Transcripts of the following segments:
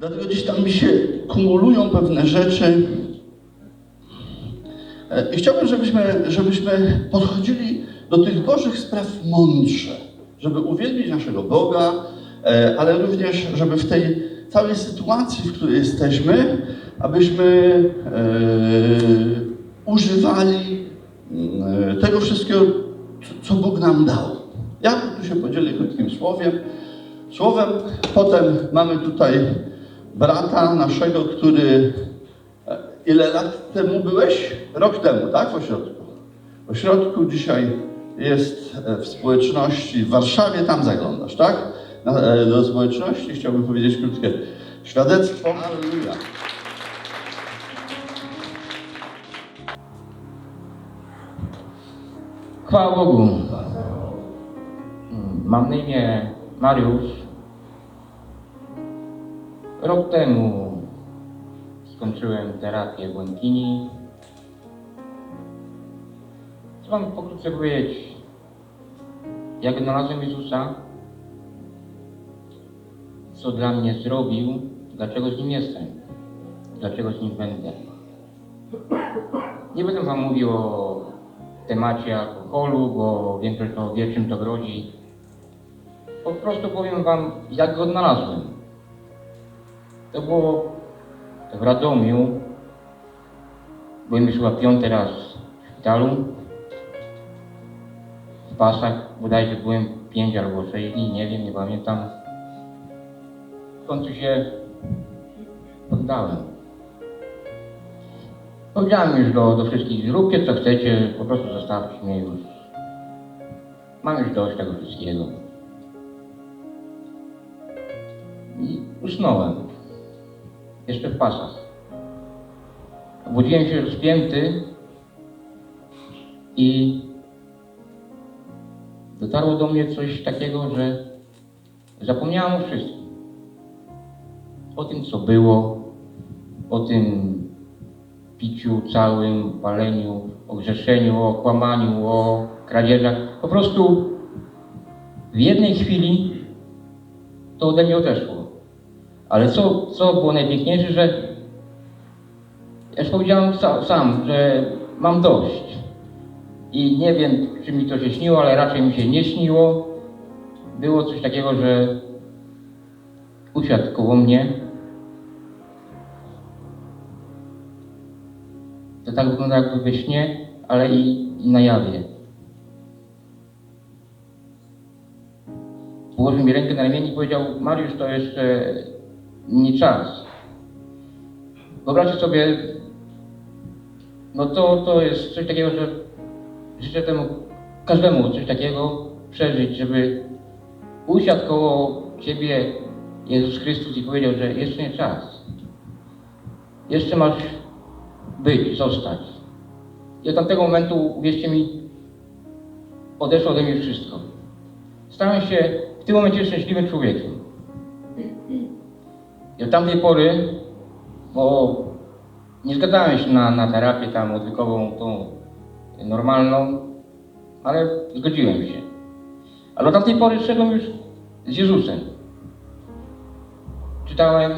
Dlatego gdzieś tam mi się kumulują pewne rzeczy. E, I chciałbym, żebyśmy, żebyśmy podchodzili do tych Bożych spraw mądrze, żeby uwielbić naszego Boga, e, ale również, żeby w tej całej sytuacji, w której jesteśmy, abyśmy e, używali mm, tego wszystkiego, co Bóg nam dał. Ja tu się podzielę krótkim słowem. Słowem, potem mamy tutaj brata naszego, który e, ile lat temu byłeś? Rok temu, tak? W ośrodku. W ośrodku dzisiaj jest e, w społeczności w Warszawie, tam zaglądasz, tak? E, Do społeczności chciałbym powiedzieć krótkie świadectwo. Alleluja. Chwała Bogu. Mam na imię Mariusz. Rok temu skończyłem terapię w Łękini. Chcę Wam pokrótce powiedzieć, jak znalazłem Jezusa, co dla mnie zrobił, dlaczego z Nim jestem, dlaczego z Nim będę. Nie będę Wam mówił o temacie alkoholu, bo większość to wie, czym to grozi. Po prostu powiem Wam, jak go odnalazłem. To było w Radomiu. Byłem już chyba piąty raz w szpitalu. W pasach bodajże byłem pięć albo sześć dni, nie wiem, nie pamiętam. W końcu się poddałem. Powiedziałem już do, do wszystkich, zróbcie co chcecie, po prostu zostawcie mnie już. Mam już dość tego wszystkiego. I usnąłem. Jeszcze w pasach. Obudziłem się spięty i dotarło do mnie coś takiego, że zapomniałem o wszystkim. O tym, co było, o tym piciu całym, paleniu, o grzeszeniu, o kłamaniu, o kradzieżach. Po prostu w jednej chwili to ode mnie odeszło. Ale co, co było najpiękniejsze, że ja już powiedziałem sa, sam, że mam dość. I nie wiem, czy mi to się śniło, ale raczej mi się nie śniło. Było coś takiego, że usiadł koło mnie To tak wygląda jakby we śnie, ale i, i na jawie. Położył mi rękę na ramieniu i powiedział, Mariusz, to jeszcze nie czas. Wyobraźcie sobie, no to, to jest coś takiego, że życzę temu, każdemu coś takiego przeżyć, żeby usiadł koło Ciebie Jezus Chrystus i powiedział, że jeszcze nie czas. Jeszcze masz być, zostać. I od tamtego momentu, uwierzcie mi, odeszło ode mnie wszystko. Stałem się w tym momencie szczęśliwym człowiekiem. I od tamtej pory, bo nie zgadzałem się na, na terapię tam odwykową, tą normalną, ale zgodziłem się. Ale od tamtej pory szedłem już z Jezusem. Czytałem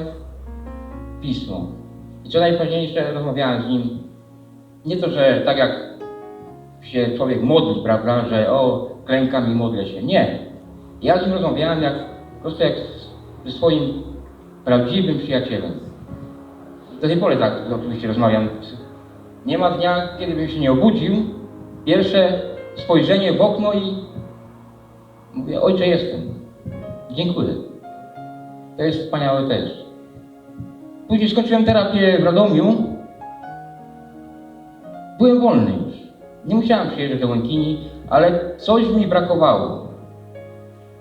Pismo. I co najważniejsze, rozmawiałem z nim. Nie to, że tak jak się człowiek modli, prawda, że o, klękam i modlę się. Nie. Ja z nim rozmawiałem jak, po prostu jak ze swoim prawdziwym przyjacielem. Do tej pory tak oczywiście rozmawiam. Nie ma dnia, kiedy bym się nie obudził. Pierwsze spojrzenie w okno i mówię, ojcze jestem. Dziękuję. To jest wspaniałe też. Później skończyłem terapię w Radomiu. Byłem wolny już. Nie musiałem przyjeżdżać do Łękini, ale coś mi brakowało.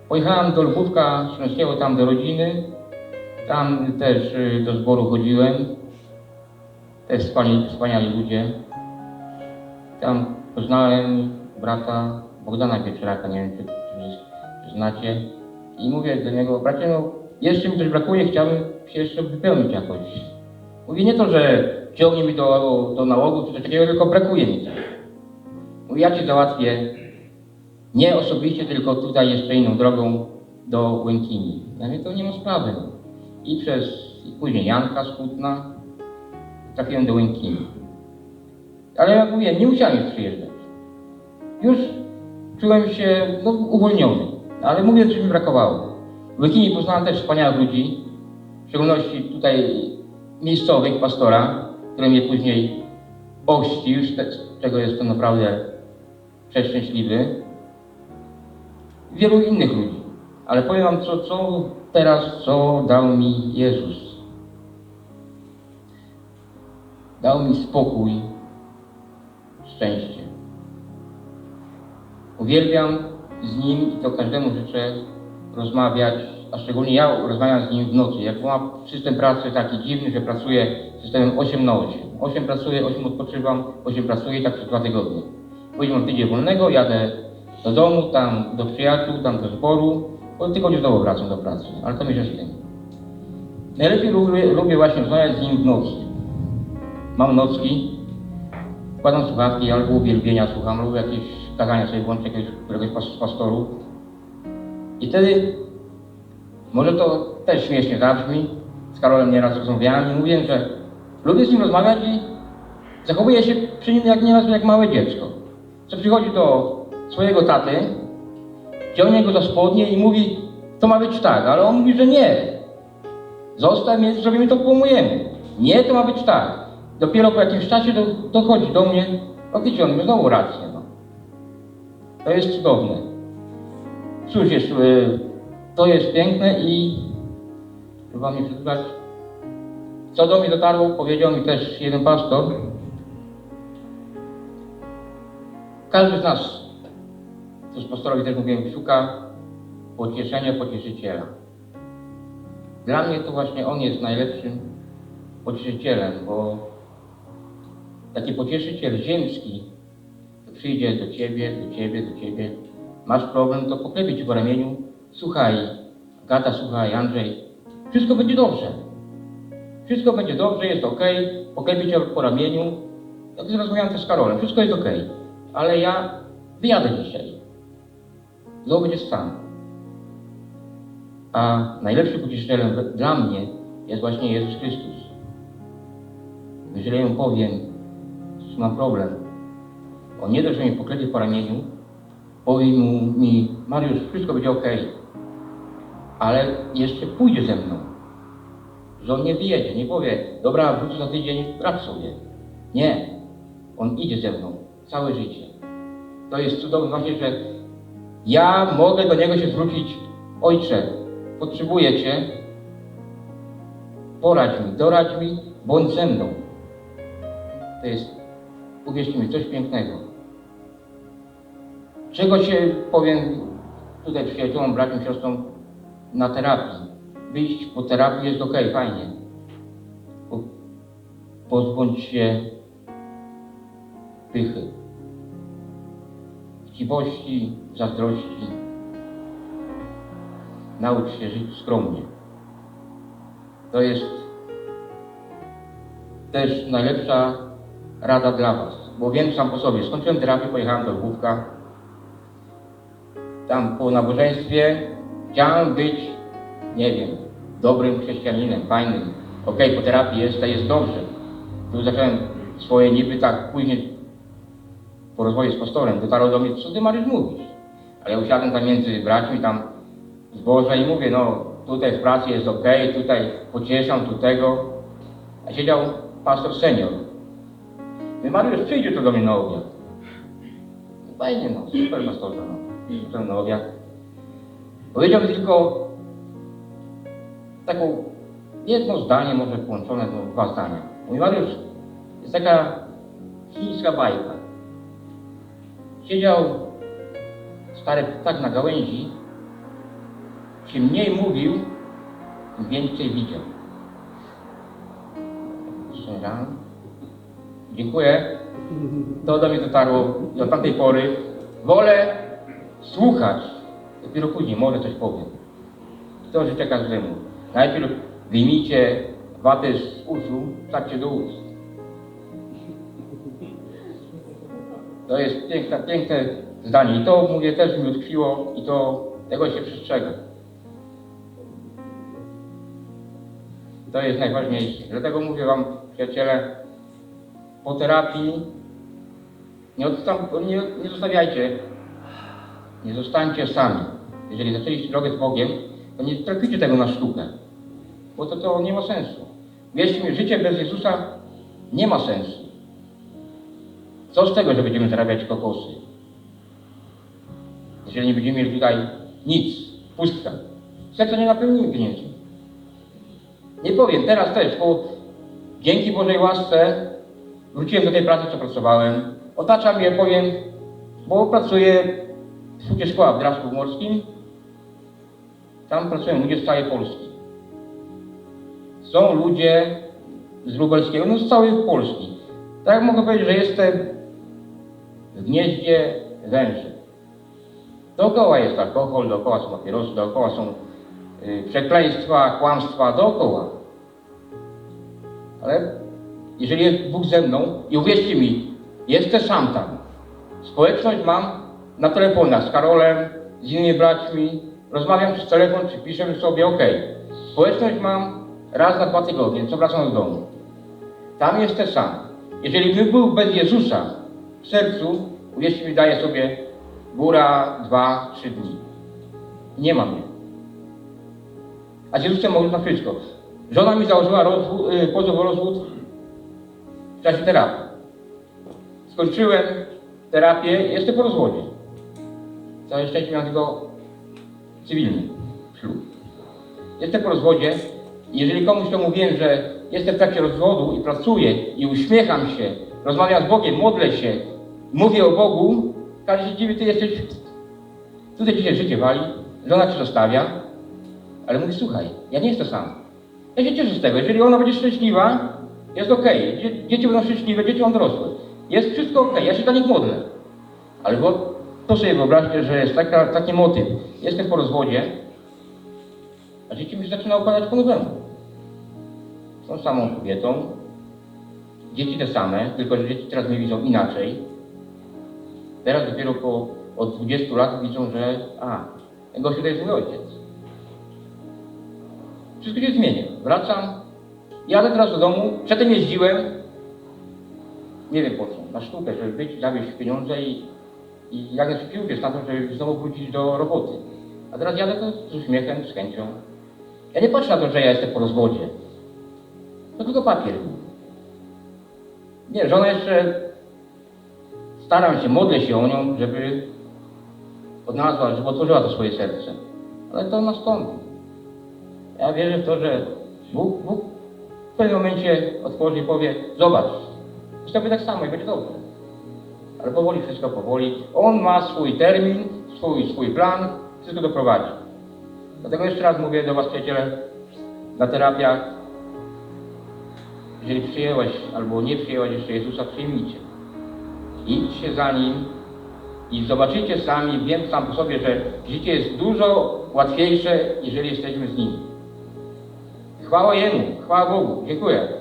Pojechałem do Lwówka Śląskiego, tam do rodziny. Tam też y, do zboru chodziłem. Też wspaniali, ludzie. Tam poznałem brata Bogdana Pieczeraka, nie wiem czy, czy znacie. I mówię do niego, bracie, no jeszcze mi coś brakuje, chciałbym się jeszcze wypełnić jakoś. Mówię nie to, że ciągnie mi do, do nałogu czy coś takiego, tylko brakuje mi coś. Mówię, ja ci załatwię nie osobiście, tylko tutaj jeszcze inną drogą do Łękini. Ja mówię, to nie ma sprawy. I przez później Janka z Kutna, trafiłem do Łękiny. Ale jak mówię, nie musiałem już przyjeżdżać. Już czułem się no, uwolniony, ale mówię, coś mi brakowało. W Łykinie poznałem też wspaniałych ludzi, w szczególności tutaj miejscowych, pastora, który mnie później z te- z czego jestem naprawdę przeszczęśliwy. Wielu innych ludzi. Ale powiem wam, co, co teraz, co dał mi Jezus. Dał mi spokój, szczęście. Uwielbiam z Nim i to każdemu życzę rozmawiać, a szczególnie ja rozmawiam z Nim w nocy. Jak mam system pracy taki dziwny, że pracuję systemem 8 na 8. 8 pracuję, 8 odpoczywam, 8 pracuję i tak przez dwa tygodnie. Później mam tydzień wolnego, jadę do domu, tam do przyjaciół, tam do zboru, po tygodniu znowu wracam do pracy, ale to z tym. Najlepiej lubię, lubię właśnie rozmawiać z Nim w nocy. Mam nocki, wkładam słuchawki, albo uwielbienia słucham, lub jakieś kazania sobie włączę jakiegoś, któregoś z pastorów. I wtedy, może to też śmiesznie zabrzmi, z Karolem nieraz rozmawiałem i mówiłem, że lubię z nim rozmawiać i zachowuję się przy nim jak nieraz jak małe dziecko. Co przychodzi do swojego taty, ciągnie go za spodnie i mówi, to ma być tak, ale on mówi, że nie. Zostaw mnie, zrobimy to po mojemu. Nie, to ma być tak. Dopiero po jakimś czasie do, dochodzi do mnie, o wiecie, on ma znowu rację. No. To jest cudowne. Cóż jest, y, to jest piękne i chyba mi przedłużać. Co do mnie dotarło, powiedział mi też jeden pastor. Każdy z nas, pastorowi też mówiłem, szuka pocieszenia, pocieszyciela. Dla mnie to właśnie on jest najlepszym pocieszycielem, bo taki pocieszyciel ziemski przyjdzie do ciebie, do ciebie, do ciebie. Masz problem, to poklepie po ramieniu. Słuchaj, Gata, słuchaj, Andrzej, wszystko będzie dobrze. Wszystko będzie dobrze, jest ok, poklepie cię po ramieniu. Jak rozmawiałem też z Karolem, wszystko jest ok. Ale ja wyjadę dzisiaj. Znowu będziesz sam. A najlepszym pocieszycielem dla mnie jest właśnie Jezus Chrystus. Jeżeli ja mu powiem, że mam problem, on nie dość, że mnie poklepie po ramieniu, powie mu, mi, Mariusz, wszystko będzie ok, ale jeszcze pójdzie ze mną. Że on nie wyjedzie, nie powie, dobra, wrócę za tydzień, wracz sobie. Nie, on idzie ze mną całe życie. To jest cudowne właśnie, że ja mogę do niego się zwrócić, ojcze, potrzebuję cię, poradź mi, doradź mi, bądź ze mną. To jest, uwierzcie mi, coś pięknego. Czego się powiem tutaj przyjaciołom, braciom, siostrom na terapii. Wyjść po terapii jest ok, fajnie. Po, pozbądź się pychy, chciwości, zazdrości. Naucz się żyć skromnie. To jest też najlepsza rada dla Was, bo wiem sam po sobie. Skończyłem terapię, pojechałem do Lwówka. Tam po nabożeństwie chciałem być, nie wiem, dobrym chrześcijaninem, fajnym. Okej, po terapii jest, to jest dobrze. Tu zacząłem swoje niby tak później po rozmowie z pastorem dotarło do mnie, co ty Mariusz mówisz? Ale ja usiadłem tam między braćmi, tam zboża i mówię, no tutaj w pracy jest ok, tutaj pocieszam, tu tego. A siedział pastor senior. Mówię, Mariusz, przyjdzie tu do mnie na obiad. Fajnie, no, super pastorze, no. Przyszedł na obiad. Powiedział tylko taką jedno zdanie, może połączone, no, dwa zdania. Mówi, Mariusz, jest taka chińska bajka. Siedział stary ptak na gałęzi, czym mniej mówił, tym więcej widział. Szczerze. Dziękuję. To do mnie dotarło od tamtej pory wolę słuchać. Dopiero później może coś powiem. To życzę każdemu. Najpierw wyjmijcie watę z uszu, wstawcie do ust. To jest piękne, piękne zdanie. I to mówię też mi utkwiło i to tego się przestrzega. To jest najważniejsze. Dlatego mówię Wam, przyjaciele, po terapii nie, odstąp, nie, nie zostawiajcie, nie zostańcie sami. Jeżeli zaczęliście drogę z Bogiem, to nie traktujcie tego na sztukę, bo to, to nie ma sensu. Wierzcie mi, życie bez Jezusa nie ma sensu. Co z tego, że będziemy zarabiać kokosy? Jeżeli nie będziemy mieli tutaj nic, pustka. Serce nie napełnimy pieniędzy. Nie powiem, teraz też, bo dzięki Bożej łasce wróciłem do tej pracy, co pracowałem. Otaczam je, powiem, bo pracuję w Słupie Szkoła w Drawsku Morskim. Tam pracują ludzie z całej Polski. Są ludzie z Lubelskiego, no z całej Polski. Tak mogę powiedzieć, że jestem w gnieździe węży. Dookoła jest alkohol, dookoła są papierosy, dookoła są y, przekleństwa, kłamstwa, dookoła. Ale jeżeli jest Bóg ze mną i uwierzcie mi, jestem sam tam. Społeczność mam na telefonach z Karolem, z innymi braćmi, rozmawiam przez telefon, czy piszę sobie, ok. Społeczność mam raz na dwa tygodnie, co wracam do domu. Tam jestem sam. Jeżeli bym był bez Jezusa w sercu, uwierzcie mi, daję sobie góra, dwa, trzy dni. Nie ma mnie. A z Jezusem można wszystko. Żona mi założyła rozwód, y, pozew o rozwód w czasie terapii. Skończyłem terapię, jestem po rozwodzie. Całe szczęście miałem tylko cywilny ślub. Jestem po rozwodzie i jeżeli komuś to mówiłem, że jestem w trakcie rozwodu i pracuję i uśmiecham się, rozmawiam z Bogiem, modlę się, mówię o Bogu, każdy się dziwi, ty jesteś, tutaj ci się życie wali, żona cię zostawia, ale mówi, słuchaj, ja nie jestem sam. Ja się cieszę z tego, jeżeli ona będzie szczęśliwa, jest Dzie- dzieci będą szczęśliwe, dzieci będą dorosłe. Jest wszystko okej, ja się dla nich modlę. Ale bo to sobie wyobraźcie, że jest taka, taki motyw. Jestem po rozwodzie, a dzieci mi się zaczyna układać po nowemu. Są samą kobietą, dzieci te same, tylko że dzieci teraz mnie widzą inaczej. Teraz dopiero po od 20 lat widzą, że a, gościu to jest mój ojciec. Wszystko się zmienia. Wracam, jadę teraz do domu, przedtem jeździłem, nie wiem po co, na sztukę, żeby być, zawieźć pieniądze i, i jak się piłkę na to, żeby znowu wrócić do roboty. A teraz jadę to z uśmiechem, z chęcią. Ja nie patrzę na to, że ja jestem po rozwodzie. To tylko papier. Nie, żona jeszcze staram się, modlę się o nią, żeby odnalazła, żeby otworzyła to swoje serce. Ale to nastąpi. Ja wierzę w to, że Bóg, Bóg w pewnym momencie otworzy i powie, zobacz, postąpi tak samo i będzie dobrze. Ale powoli, wszystko powoli. On ma swój termin, swój, swój plan, wszystko doprowadzi. Dlatego jeszcze raz mówię do Was, przyjaciele, na terapiach, jeżeli przyjęłeś albo nie przyjęłaś jeszcze Jezusa, przyjmijcie. Idźcie za Nim i zobaczycie sami, wiem sam po sobie, że życie jest dużo łatwiejsze, jeżeli jesteśmy z Nim. Chwała Jemu, chwała Bogu. Dziękuję.